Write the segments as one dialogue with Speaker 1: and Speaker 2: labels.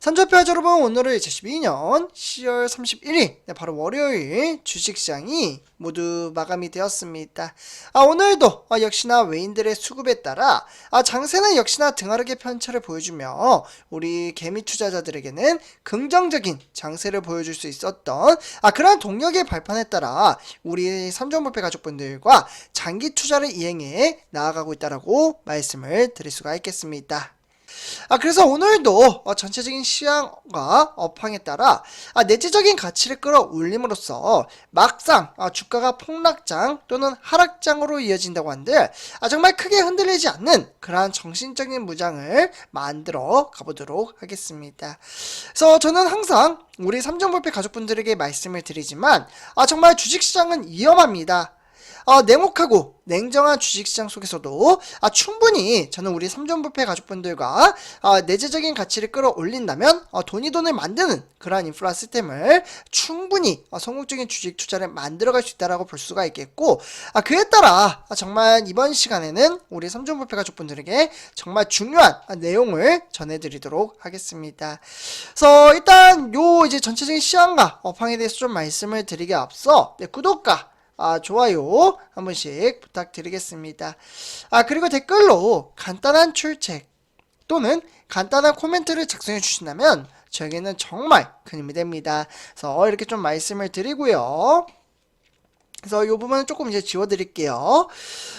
Speaker 1: 삼전패 여러분 오늘은 2012년 10월 31일 네, 바로 월요일 주식시장이 모두 마감이 되었습니다. 아, 오늘도 아, 역시나 외인들의 수급에 따라 아, 장세는 역시나 등하르게 편차를 보여주며 우리 개미 투자자들에게는 긍정적인 장세를 보여줄 수 있었던 아, 그러한 동력의 발판에 따라 우리 삼전불패 가족분들과 장기 투자를 이행해 나아가고 있다라고 말씀을 드릴 수가 있겠습니다. 아, 그래서 오늘도 어, 전체적인 시황과 업황에 따라 아, 내재적인 가치를 끌어올림으로써 막상 아, 주가가 폭락장 또는 하락장으로 이어진다고 한들 아, 정말 크게 흔들리지 않는 그러한 정신적인 무장을 만들어 가보도록 하겠습니다. 그래서 저는 항상 우리 삼정불패 가족분들에게 말씀을 드리지만 아, 정말 주식시장은 위험합니다. 어, 냉혹하고 냉정한 주식시장 속에서도 아, 충분히 저는 우리 삼전부패 가족분들과 아, 내재적인 가치를 끌어올린다면 어, 돈이 돈을 만드는 그러한 인프라 시스템을 충분히 어, 성공적인 주식 투자를 만들어갈 수 있다라고 볼 수가 있겠고 아, 그에 따라 아, 정말 이번 시간에는 우리 삼전부패 가족분들에게 정말 중요한 아, 내용을 전해드리도록 하겠습니다. 그래서 일단 요 이제 전체적인 시황과 업황에 대해서 좀 말씀을 드리기 앞서 네, 구독과 아, 좋아요 한 번씩 부탁드리겠습니다. 아, 그리고 댓글로 간단한 출첵 또는 간단한 코멘트를 작성해 주신다면 저에게는 정말 큰 힘이 됩니다. 그래서 이렇게 좀 말씀을 드리고요. 그래서 이 부분은 조금 이제 지워드릴게요.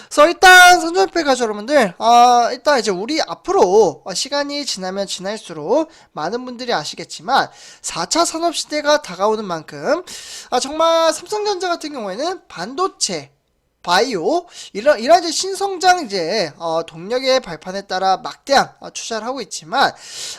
Speaker 1: 그래서 일단 선전패 가족 여러분들, 아, 일단 이제 우리 앞으로 시간이 지나면 지날수록 많은 분들이 아시겠지만 4차 산업시대가 다가오는 만큼 아, 정말 삼성전자 같은 경우에는 반도체, 바이오 이런 이런 이제 신성장 이제 어, 동력의 발판에 따라 막대한 어, 투자를 하고 있지만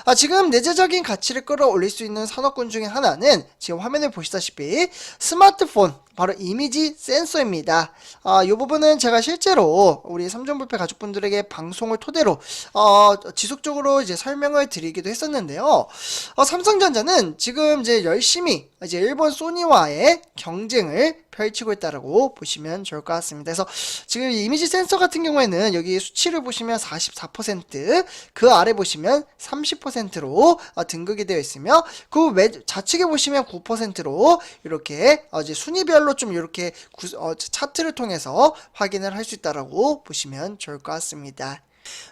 Speaker 1: 아, 지금 내재적인 가치를 끌어올릴 수 있는 산업군 중에 하나는 지금 화면에 보시다시피 스마트폰 바로 이미지 센서입니다. 아, 이 부분은 제가 실제로 우리 삼전불패 가족분들에게 방송을 토대로 어, 지속적으로 이제 설명을 드리기도 했었는데요. 어, 삼성전자는 지금 이제 열심히 이제 일본 소니와의 경쟁을 펼치고 있다라고 보시면 좋을 것 같습니다. 그래서 지금 이미지 센서 같은 경우에는 여기 수치를 보시면 44%그 아래 보시면 30%로 어, 등극이 되어 있으며 그 외, 좌측에 보시면 9%로 이렇게 어, 이제 순위별 순별로 좀 이렇게 구, 어, 차트를 통해서 확인을 할 수 있다라고 보시면 좋을 것 같습니다.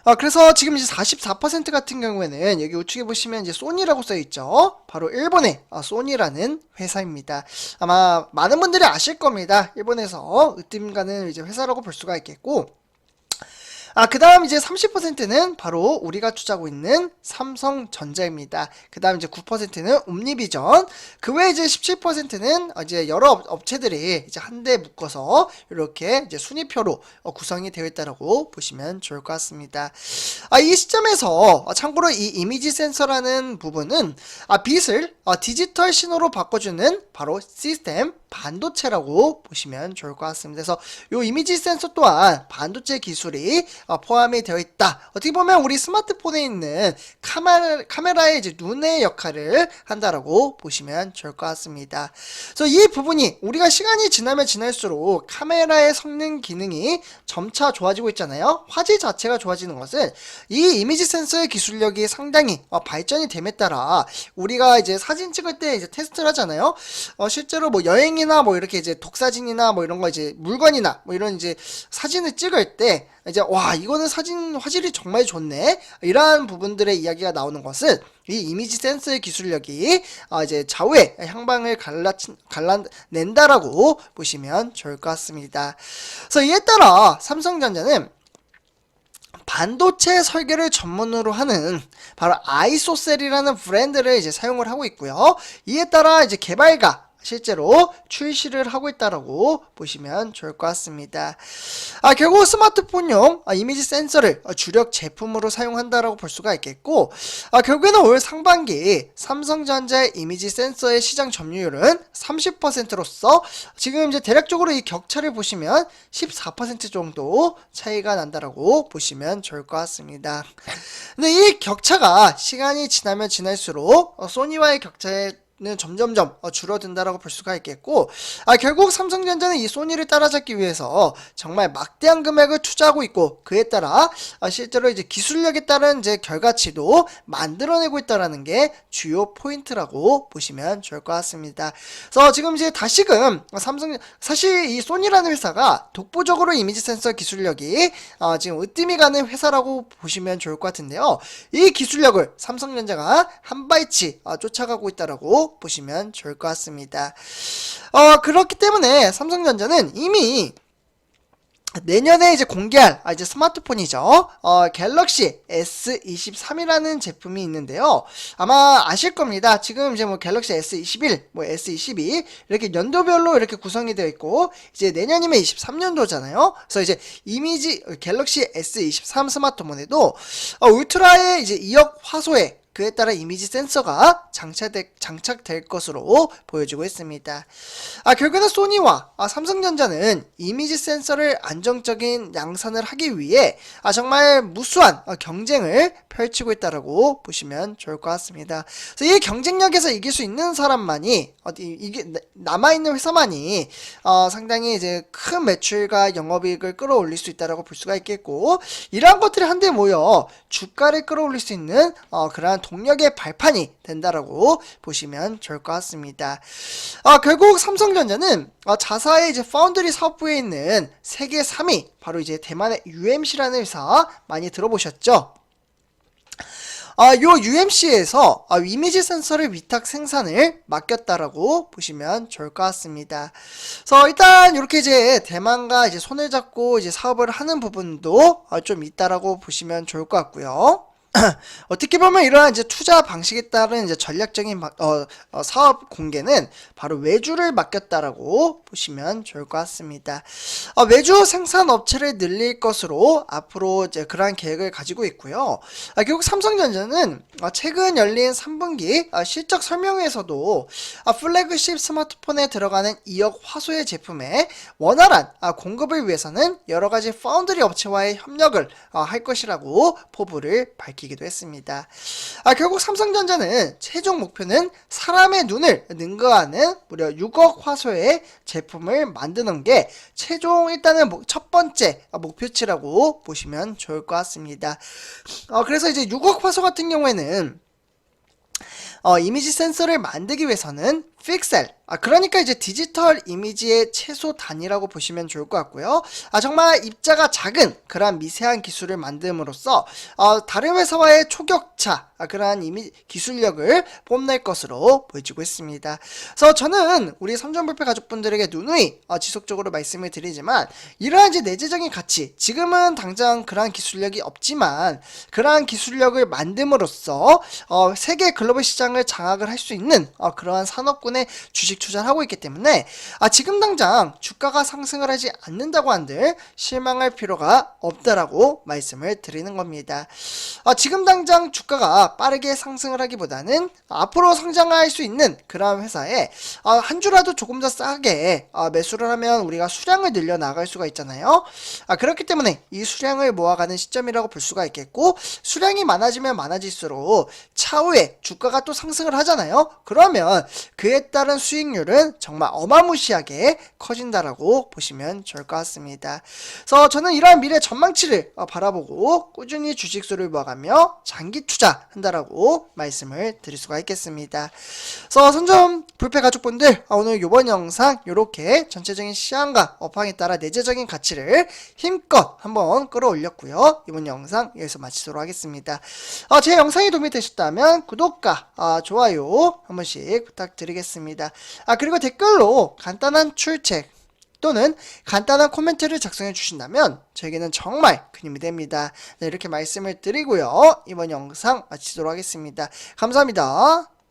Speaker 1: 어, 그래서 지금 이제 44% 같은 경우에는 여기 우측에 보시면 이제 소니라고 써 있죠. 바로 일본의 어, 소니라는 회사입니다. 아마 많은 분들이 아실 겁니다. 일본에서 으뜸 가는 이제 회사라고 볼 수가 있겠고. 아, 그 다음 이제 30%는 바로 우리가 투자하고 있는 삼성전자입니다. 그 다음 이제 9%는 옴니비전. 그 외에 이제 17%는 이제 여러 업체들이 이제 한데 묶어서 이렇게 이제 순위표로 어, 구성이 되어 있다라고 보시면 좋을 것 같습니다. 아, 이 시점에서 참고로 이 이미지 센서라는 부분은 아, 빛을 어, 디지털 신호로 바꿔주는 바로 시스템 반도체라고 보시면 좋을 것 같습니다. 그래서 이 이미지 센서 또한 반도체 기술이 어, 포함이 되어 있다. 어떻게 보면 우리 스마트폰에 있는 카메라, 카메라의 이제 눈의 역할을 한다라고 보시면 좋을 것 같습니다. 그래서 이 부분이 우리가 시간이 지나면 지날수록 카메라의 성능 기능이 점차 좋아지고 있잖아요. 화질 자체가 좋아지는 것은 이 이미지 센서의 기술력이 상당히 어, 발전이 됨에 따라 우리가 이제 사진 찍을 때 이제 테스트를 하잖아요. 어, 실제로 뭐 여행이 나 뭐 이렇게 이제 독사진이나 뭐 이런 거 이제 물건이나 뭐 이런 이제 사진을 찍을 때 이제 와 이거는 사진 화질이 정말 좋네 이러한 부분들의 이야기가 나오는 것은 이 이미지 센서의 기술력이 어 이제 좌우의 향방을 갈라 갈라낸다라고 보시면 좋을 것 같습니다. 그래서 이에 따라 삼성전자는 반도체 설계를 전문으로 하는 바로 아이소셀이라는 브랜드를 이제 사용을 하고 있고요. 이에 따라 이제 개발가 실제로 출시를 하고 있다라고 보시면 좋을 것 같습니다. 아, 결국 스마트폰용 아, 이미지 센서를 어, 주력 제품으로 사용한다라고 볼 수가 있겠고, 아, 결국에는 올 상반기 삼성전자의 이미지 센서의 시장 점유율은 30%로서 지금 이제 대략적으로 이 격차를 보시면 14% 정도 차이가 난다라고 보시면 좋을 것 같습니다. 근데 이 격차가 시간이 지나면 지날수록 어, 소니와의 격차에 는 점점점 어, 줄어든다라고 볼 수가 있겠고 아, 결국 삼성전자는 이 소니를 따라잡기 위해서 정말 막대한 금액을 투자하고 있고 그에 따라 아, 실제로 이제 기술력에 따른 이제 결과치도 만들어내고 있다라는 게 주요 포인트라고 보시면 좋을 것 같습니다. 그래서 지금 이제 다시금 삼성 사실 이 소니라는 회사가 독보적으로 이미지 센서 기술력이 어, 지금 으뜸이 가는 회사라고 보시면 좋을 것 같은데요. 이 기술력을 삼성전자가 한 발치 어, 쫓아가고 있다라고 보시면 좋을 것 같습니다. 어, 그렇기 때문에 삼성전자는 이미 내년에 이제 공개할 아, 이제 스마트폰이죠. 어, 갤럭시 S23이라는 제품이 있는데요. 아마 아실 겁니다. 지금 이제 뭐 갤럭시 S21, 뭐 S22 이렇게 연도별로 이렇게 구성이 되어 있고 이제 내년이면 23년도잖아요. 그래서 이제 이미지 갤럭시 S23 스마트폰에도 어, 울트라의 이제 2억 화소의 그에 따라 이미지 센서가 장착될, 장착될 것으로 보여지고 있습니다. 아, 결국에는 소니와 아, 삼성전자는 이미지 센서를 안정적인 양산을 하기 위해 아, 정말 무수한 어, 경쟁을 펼치고 있다라고 보시면 좋을 것 같습니다. 그래서 이 경쟁력에서 이길 수 있는 사람만이 어디 이게 남아 있는 회사만이 어, 상당히 이제 큰 매출과 영업이익을 끌어올릴 수 있다라고 볼 수가 있겠고 이러한 것들이 한데 모여 주가를 끌어올릴 수 있는 어, 그러한 동력의 발판이 된다라고 보시면 좋을 것 같습니다. 아, 결국 삼성전자는 어, 자사의 이제 파운드리 사업부에 있는 세계 3위 바로 이제 대만의 UMC라는 회사 많이 들어보셨죠? 아, 요 UMC에서 아, 이미지 센서를 위탁 생산을 맡겼다라고 보시면 좋을 것 같습니다. 그래서 일단 이렇게 이제 대만과 이제 손을 잡고 이제 사업을 하는 부분도 아, 좀 있다라고 보시면 좋을 것 같고요. 어떻게 보면 이러한 이제 투자 방식에 따른 이제 전략적인 마- 어, 어, 사업 공개는 바로 외주를 맡겼다라고 보시면 좋을 것 같습니다. 어, 외주 생산 업체를 늘릴 것으로 앞으로 이제 그러한 계획을 가지고 있고요. 아, 결국 삼성전자는 어, 최근 열린 3분기 아, 실적 설명회에서도 아, 플래그십 스마트폰에 들어가는 2억 화소의 제품의 원활한 아, 공급을 위해서는 여러 가지 파운드리 업체와의 협력을 어, 할 것이라고 포부를 밝 히기도 했습니다. 아, 결국 삼성전자는 최종 목표는 사람의 눈을 능가하는 무려 6억 화소의 제품을 만드는 게 최종 일단은 목- 첫 번째 아, 목표치라고 보시면 좋을 것 같습니다. 어, 그래서 이제 6억 화소 같은 경우에는 어, 이미지 센서를 만들기 위해서는 픽셀, 아, 그러니까 이제 디지털 이미지의 최소 단위라고 보시면 좋을 것 같고요. 아, 정말 입자가 작은 그러한 미세한 기술을 만듦으로써 어, 다른 회사와의 초격차, 아, 그러한 이미 기술력을 뽐낼 것으로 보여지고 있습니다. 그래서 저는 우리 삼전불패 가족분들에게 누누이 어, 지속적으로 말씀을 드리지만 이러한 이제 내재적인 가치, 지금은 당장 그러한 기술력이 없지만 그러한 기술력을 만듦으로써 어, 세계 글로벌 시장을 장악을 할 수 있는 어, 그러한 산업군 의 주식 투자를 하고 있기 때문에 아, 지금 당장 주가가 상승을 하지 않는다고 한들 실망할 필요가 없다라고 말씀을 드리는 겁니다. 아, 지금 당장 주가가 빠르게 상승을 하기보다는 앞으로 성장할 수 있는 그러한 회사에 아, 한 주라도 조금 더 싸게 아, 매수를 하면 우리가 수량을 늘려 나갈 수가 있잖아요. 아, 그렇기 때문에 이 수량을 모아가는 시점이라고 볼 수가 있겠고 수량이 많아지면 많아질수록 차후에 주가가 또 상승을 하잖아요. 그러면 그에 따른 수익률은 정말 어마무시하게 커진다라고 보시면 좋을 것 같습니다. 그래서 저는 이러한 미래 전망치를 어, 바라보고 꾸준히 주식수를 모아가며 장기 투자한다라고 말씀을 드릴 수가 있겠습니다. 그래서 선점 불패 가족분들 아, 오늘 이번 영상 이렇게 전체적인 시향과 업황에 따라 내재적인 가치를 힘껏 한번 끌어올렸고요. 이번 영상 여기서 마치도록 하겠습니다. 아, 제 영상이 도움이 되셨다면 구독과 아, 좋아요 한 번씩 부탁드리 겠습니다. 아 그리고 댓글로 간단한 출첵 또는 간단한 코멘트를 작성해 주신다면 저에게는 정말 큰 힘이 됩니다. 네, 이렇게 말씀을 드리고요. 이번 영상 마치도록 하겠습니다. 감사합니다.